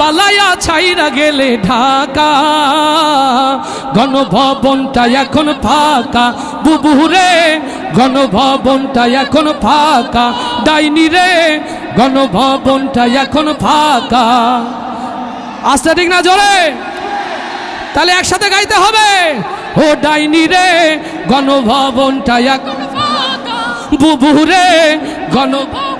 পালাইয়া ছাইরা গেলে ঢাকা। গণভবনটা এখন ফাঁকা। বুবুরে গণভবনটা এখন ফাঁকা। ডাইনি রে, গণভবনটা এখন ফাঁকা। আসতে ঠিক না জোরে? তাহলে একসাথে গাইতে হবে। ও ডাইনি রে, গণভবনটা এখন বুবুরে গণভবন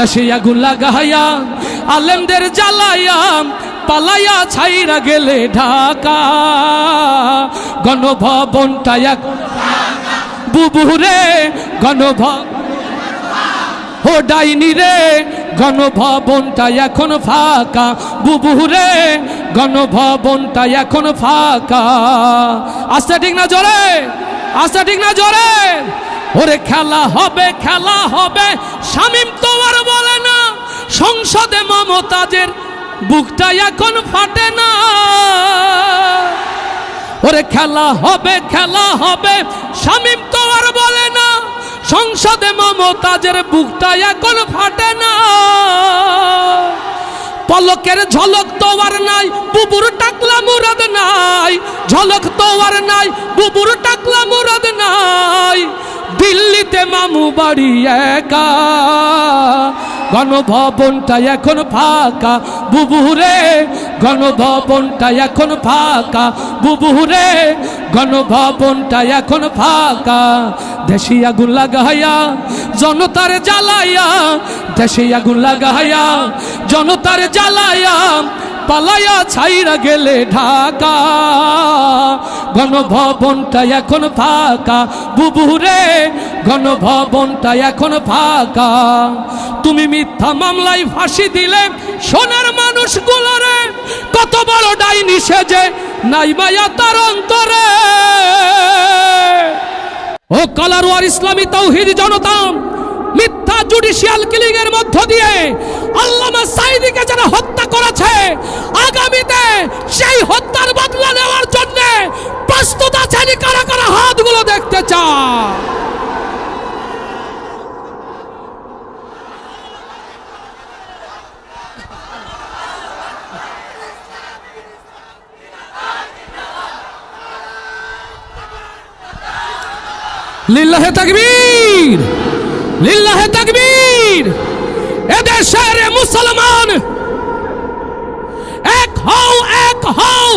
দেশে আগুন লাগাইয়া, আলেমদের জ্বালাইয়া, পালাইয়া ছাইরা গেলে ঢাকা। গণভবনটা এখন বুবুরে গণভবন ও ডাইনি রে, গণভবনটা এখন ফাঁকা। বুবুরে, গণভবনটা এখন ফাঁকা। আস্তে ঠিক না জোরে? আস্তে ঠিক না জোরে? ওরে খেলা হবে খেলা হবে। শামিম তো আর বলে না, সংসদে মমতাজের বুকটা এখন ফাটে না। ওরে খেলা হবে খেলা হবে, শামিম তো আর বলে না, সংসদে মমতাজের বুকটা এখন ফাটে না। পলকের ঝলক তো আর নাই, বুবুর টাকলা মুরাদ নাই। ঝলক তো আর নাই, বুবুর টাকলা দিল্লিতে মামু বাড়ি একা। গণভবনটা এখন ফাঁকা বুবুরে গণভবনটা এখন ফাঁকা বুবুরে গণভবনটা এখন ফাঁকা। দেশি আগুন লাগাইয়া, জনতার জ্বালাইয়া, দেশি আগুন লাগাইয়া, জনতার জ্বালাইয়া পালাইয়া ছাইরা গেলে ঢাকা। গণভবনটা এখন ফাঁকা। বুবুরে গণভবনটা এখন ফাঁকা। তুমি মিথ্যা মামলায় ফাঁসি দিলে সোনার মানুষগুলোরে কত বড় ডাইনি সেজে, নাই মায়া তার অন্তরে। ও কালারওয়ার ইসলামী তৌহিদ জনতা মিথ্যা জুডিশিয়াল কিলিং এর মধ্য দিয়ে আল্লামা সাইদিকে যারা হত্যা করেছে, আগামীতে সেই হত্যার বদলা নেওয়ার জন্য প্রস্তুত আছেন কারা কারা? হাতগুলো দেখতে চায় লিল্লাহে তাকবীর। লিল্লাহে তাকবীর। এদেশের মুসলমান, এক হও এক হও।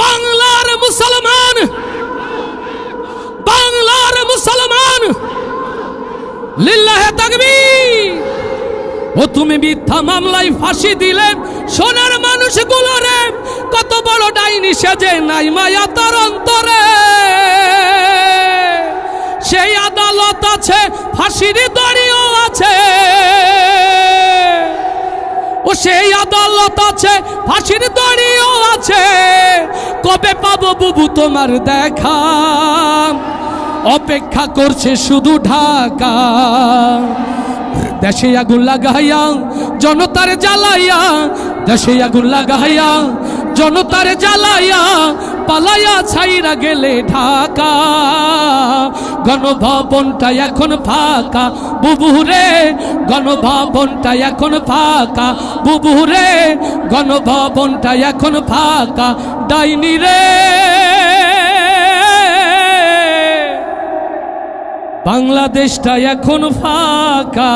বাংলার মুসলমান বাংলার মুসলমান, লিল্লাহে তাকবীর। ও তুমি মিথ্যা মামলায় ফাঁসি দিলে সোনার মানুষগুলো মানুষগুলোরে, কত বড় ডাইনি সেজে নাই মায়া তার অন্তরে। সেই আদালত আছে, ফাঁসির দড়িও আছে। ও সেই আদালত আছে, ফাঁসির দড়িও আছে। কবে পাবো বুবু তোমার দেখা? অপেক্ষা করছে শুধু ঢাকা। দেশে আগুন লাগাইয়া, জনতার জ্বালাইয়া, দেশে আগুন লাগাইয়া, জনতার জ্বালাইয়া পালায়া ছাইরা গেলে ঢাকা। গণভবনটা এখন ফাঁকা। বুবুরে, গণভবনটা এখন ফাঁকা। বুবুরে, গণভবনটা এখন ফাঁকা। ডাইনি রে। বাংলাদেশটা এখন ফাঁকা।